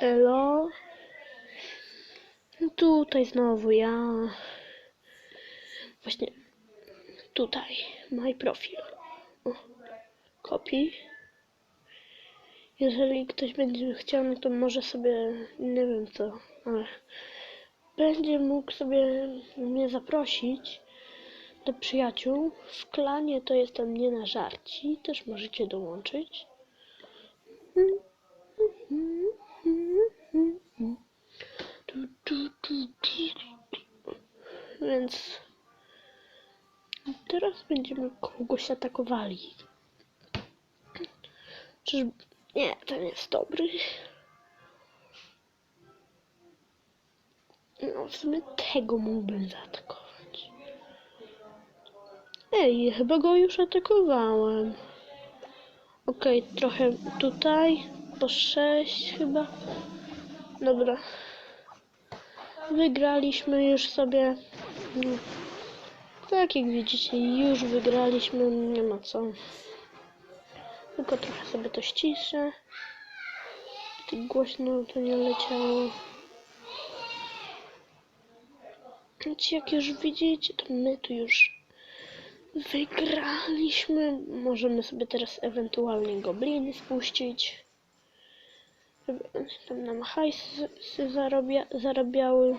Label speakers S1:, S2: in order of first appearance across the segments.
S1: Elo. Tutaj znowu ja. Właśnie tutaj. My profil. Kopi. Jeżeli ktoś będzie chciał, no to może sobie, nie wiem co, ale będzie mógł sobie mnie zaprosić do przyjaciół. W klanie to jestem nie na żarci, też możecie dołączyć. Tu, tu, tu, tu. Więc teraz będziemy kogoś atakowali. Czyż... Nie, ten jest dobry. No, w sumie tego mógłbym zaatakować. Ej, chyba go już atakowałem. Okej, trochę tutaj. Po sześć chyba. Dobra. Wygraliśmy już sobie. Tak jak widzicie, już wygraliśmy. Nie ma co. Tylko trochę sobie to ściszę. Tak głośno to nie leciało. Więc jak już widzicie, to my tu już wygraliśmy. Możemy sobie teraz ewentualnie gobliny spuścić. Żeby tam nam hajsy zarabia, zarabiały.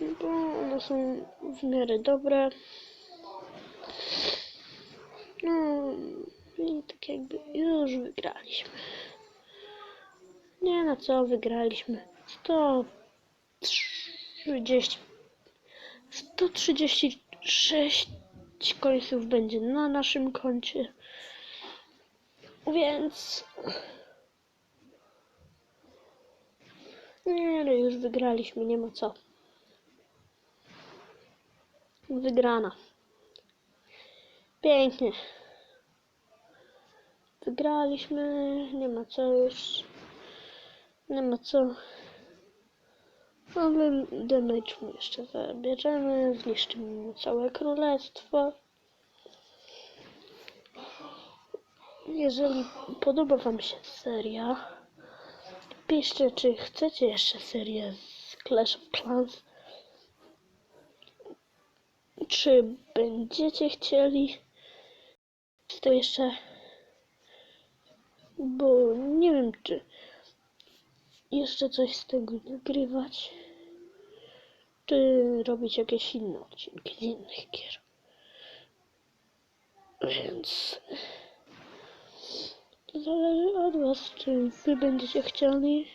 S1: Bo one są w miarę dobre. No i tak jakby już wygraliśmy. Nie no co, wygraliśmy. 130 136 końców będzie na naszym koncie. Więc nie no już wygraliśmy, nie ma co. Wygrana. Pięknie. Wygraliśmy, nie ma co już. Nie ma co. Ale damage mu jeszcze zabierzemy, zniszczymy mu całe królestwo. Jeżeli podoba Wam się seria, piszcie, czy chcecie jeszcze serię z Clash of Clans. Czy będziecie chcieli to jeszcze, bo nie wiem, czy jeszcze coś z tego nagrywać, czy robić jakieś inne odcinki z innych gier. Więc to zależy od Was, czy Wy będziecie chcieli.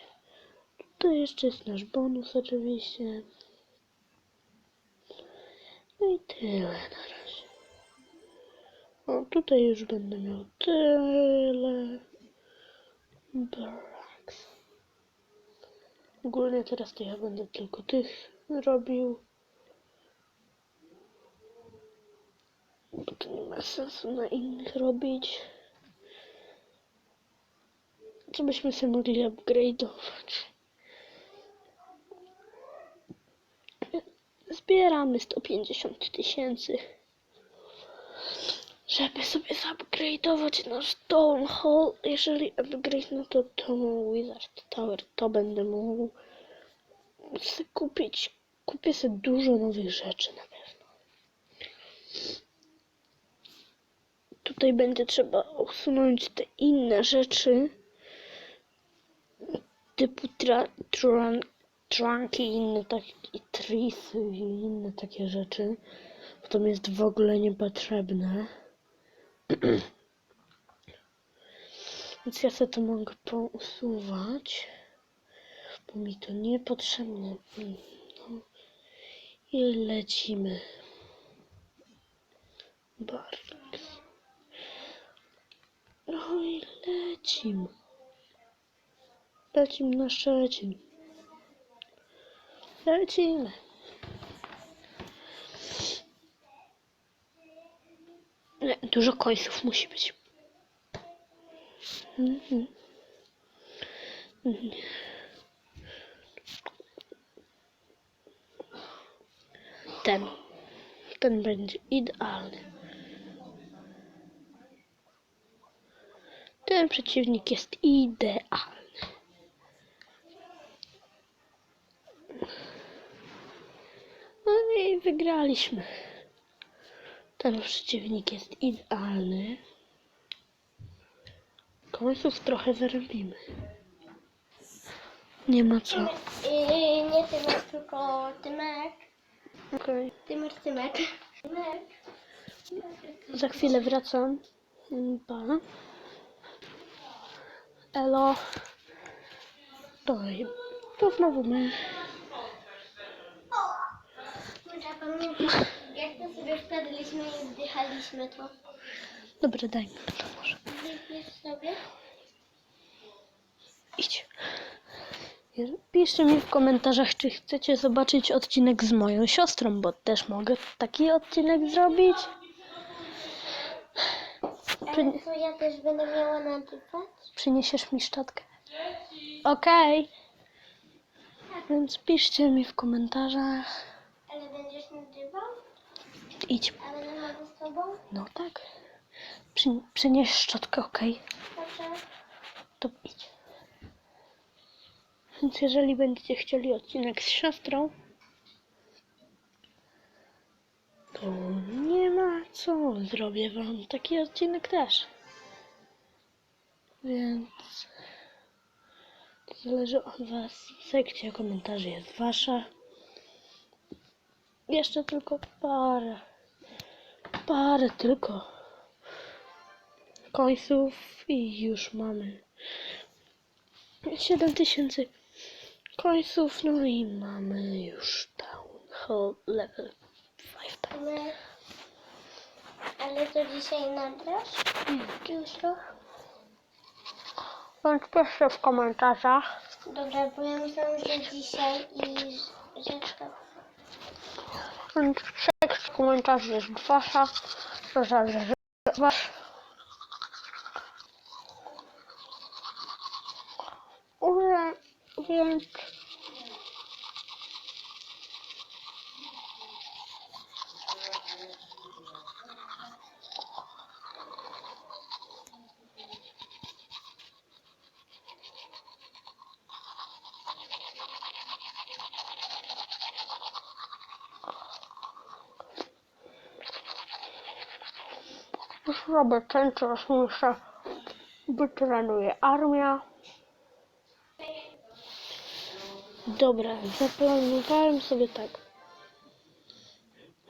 S1: Tutaj jeszcze jest nasz bonus oczywiście. No i tyle na razie. O, tutaj już będę miał tyle. Barracks. Ogólnie teraz to ja będę tylko tych robił. Bo to nie ma sensu na innych robić. Co byśmy sobie mogli upgrade'ować? Zbieramy 150 tysięcy. Żeby sobie zupgrade'ować nasz Stone Hall, jeżeli upgrade, no to tą Wizard Tower to będę mógł sobie kupić. Kupię sobie dużo nowych rzeczy na pewno. Tutaj będzie trzeba usunąć te inne rzeczy typu tra, tran, trunki i inne takie i trisy i inne takie rzeczy. Bo to jest w ogóle niepotrzebne. Więc ja sobie to mogę pousuwać, bo mi to niepotrzebne. No. I lecimy. Bardzo. No i lecimy. Lecimy na Szczecin. Lecimy. Nie, dużo końców musi być. Mhm. Mhm. Ten. Ten będzie idealny. Ten przeciwnik jest idealny. i wygraliśmy. Ten przeciwnik jest idealny. Końców trochę zarobimy. Nie ma co.
S2: Yy, nie Tymek, tylko Tymek.
S1: Okej.
S2: Tymek, Tymek. Tymek.
S1: Za chwilę wracam. Pa. Elo. Doj. To znowu my.
S2: Może pamiętasz, jak wkładaliśmy i wdychaliśmy to?
S1: Dobra, daj mi to może.
S2: Wypijesz sobie?
S1: Idź. Piszcie mi w komentarzach, czy chcecie zobaczyć odcinek z moją siostrą, bo też mogę taki odcinek zrobić.
S2: Ale to ja też będę miała nadywać?
S1: Przyniesiesz mi szczotkę? Okej. Więc piszcie mi w komentarzach.
S2: Ale?
S1: Idź.
S2: A będę mogła z tobą?
S1: No tak. Przy, przynieś szczotkę, okej.
S2: Dobrze.
S1: To idź. Więc jeżeli będziecie chcieli odcinek z siostrą, to nie ma co. Zrobię wam taki odcinek też. Więc to zależy od was. Sekcja komentarzy jest wasza. Jeszcze tylko parę. Parę tylko końców i już mamy 7000 końców, no i mamy już down hall level 5 tak.
S2: Tymek. Ale to dzisiaj nadrasz? Jutro?
S1: Bądź piszcie w komentarzach.
S2: Dobra, bo ja myślałam, że dzisiaj i że to...
S1: Bądź sekcja komentarzy jest wasza. To zależy od was. Ule- Więc już robię ten czas muszę wytrenuje armia. Dobra, zaplanowałem sobie tak.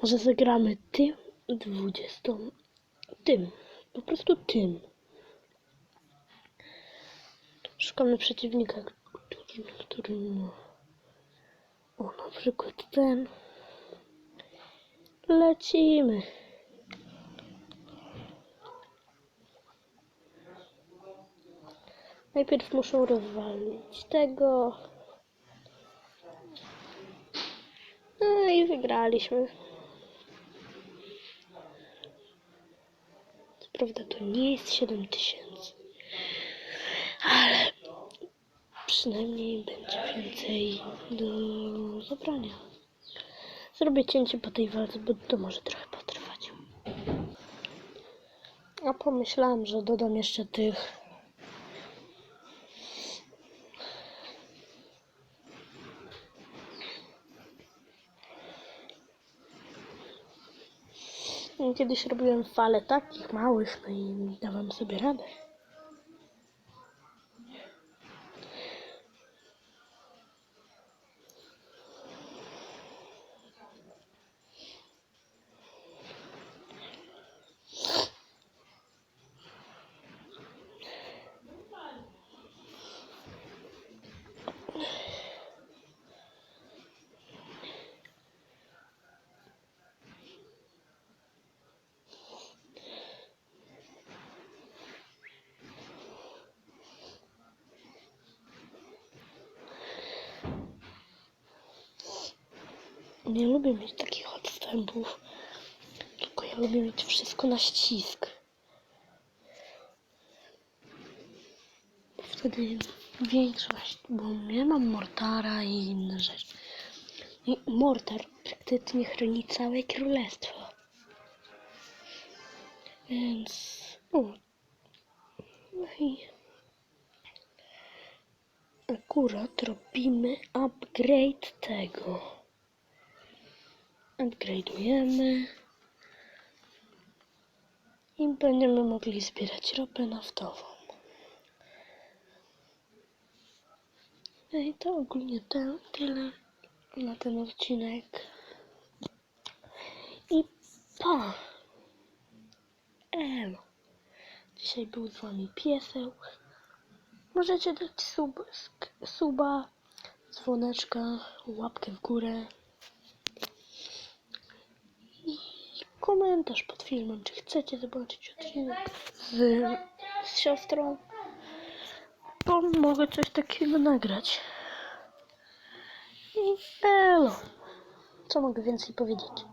S1: Może zagramy tym 20. Tym. Po prostu tym. Szukamy przeciwnika, który, który. O, na przykład ten. Lecimy. Najpierw muszę rozwalić tego. No i wygraliśmy. Co prawda to nie jest 7000, ale przynajmniej będzie więcej do zabrania. Zrobię cięcie po tej walce, bo to może trochę potrwać. A pomyślałam, że dodam jeszcze tych Kiedyś robiłem fale takich małych, no i dawałem sobie radę. Nie lubię mieć takich odstępów, tylko ja lubię mieć wszystko na ścisk. Bo Wtedy większość, bo ja mam mortara i inne rzeczy. I mortar praktycznie chroni całe królestwo. Więc... O. No i... Akurat robimy upgrade tego. Upgrade'ujemy i będziemy mogli zbierać ropę naftową. No i to ogólnie tyle na ten odcinek. I pa! Elo. Dzisiaj był z wami pieseł. Możecie dać sub, suba, dzwoneczka, łapkę w górę. I komentarz pod filmem, czy chcecie zobaczyć odcinek z, z siostrą. Bo mogę coś takiego nagrać. I elo. Co mogę więcej powiedzieć?